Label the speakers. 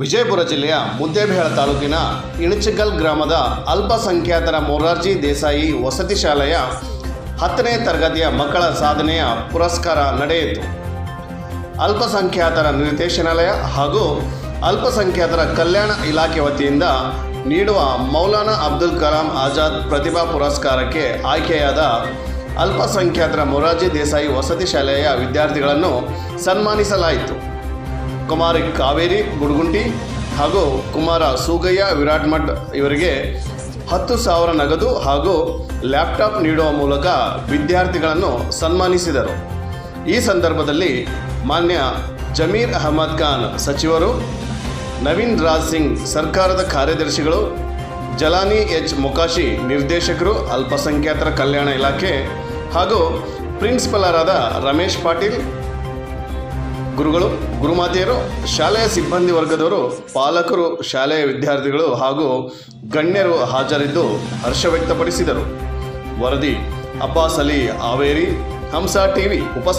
Speaker 1: ವಿಜಯಪುರ ಜಿಲ್ಲೆಯ ಮುದ್ದೇಬಿಹಾಳ ತಾಲೂಕಿನ ಇಣಚಗಲ್ ಗ್ರಾಮದ ಅಲ್ಪಸಂಖ್ಯಾತರ ಮೊರಾರ್ಜಿ ದೇಸಾಯಿ ವಸತಿ ಶಾಲೆಯ ಹತ್ತನೇ ತರಗತಿಯ ಮಕ್ಕಳ ಸಾಧನೆಯ ಪುರಸ್ಕಾರ ನಡೆಯಿತು. ಅಲ್ಪಸಂಖ್ಯಾತರ ನಿರ್ದೇಶನಾಲಯ ಹಾಗೂ ಅಲ್ಪಸಂಖ್ಯಾತರ ಕಲ್ಯಾಣ ಇಲಾಖೆ ವತಿಯಿಂದ ನೀಡುವ ಮೌಲಾನಾ ಅಬ್ದುಲ್ ಕಲಾಂ ಆಜಾದ್ ಪ್ರತಿಭಾ ಪುರಸ್ಕಾರಕ್ಕೆ ಆಯ್ಕೆಯಾದ ಅಲ್ಪಸಂಖ್ಯಾತರ ಮೊರಾರ್ಜಿ ದೇಸಾಯಿ ವಸತಿ ಶಾಲೆಯ ವಿದ್ಯಾರ್ಥಿಗಳನ್ನು ಸನ್ಮಾನಿಸಲಾಯಿತು. ಕುಮಾರಿ ಕಾವೇರಿ, ಗುಡುಗುಂಟಿ ಹಾಗೂ ಕುಮಾರ ಸೂಗಯ್ಯ, ವಿರಾಟ್ ಮಠ್ ಇವರಿಗೆ ಹತ್ತು ಸಾವಿರ ನಗದು ಹಾಗೂ ಲ್ಯಾಪ್ಟಾಪ್ ನೀಡುವ ಮೂಲಕ ವಿದ್ಯಾರ್ಥಿಗಳನ್ನು ಸನ್ಮಾನಿಸಿದರು. ಈ ಸಂದರ್ಭದಲ್ಲಿ ಮಾನ್ಯ ಜಮೀರ್ ಅಹಮದ್ ಖಾನ್ ಸಚಿವರು, ನವೀನ್ ರಾಜ್ ಸಿಂಗ್ ಸರ್ಕಾರದ ಕಾರ್ಯದರ್ಶಿಗಳು, ಜಲಾನಿ ಎಚ್ ಮೊಕಾಶಿ ನಿರ್ದೇಶಕರು, ಅಲ್ಪಸಂಖ್ಯಾತರ ಕಲ್ಯಾಣ ಇಲಾಖೆ ಹಾಗೂ ಪ್ರಿನ್ಸಿಪಲರಾದ ರಮೇಶ್ ಪಾಟೀಲ್ ಗುರುಗಳು, ಗುರುಮಾತೆಯರು, ಶಾಲೆಯ ಸಿಬ್ಬಂದಿ ವರ್ಗದವರು, ಪಾಲಕರು, ಶಾಲೆಯ ವಿದ್ಯಾರ್ಥಿಗಳು ಹಾಗೂ ಗಣ್ಯರು ಹಾಜರಿದ್ದು ಹರ್ಷ ವ್ಯಕ್ತಪಡಿಸಿದರು. ವರದಿ, ಅಬ್ಬಾಸ್ ಅಲಿ ಹಾವೇರಿ, ಹಂಸ ಟಿವಿ ಉಪ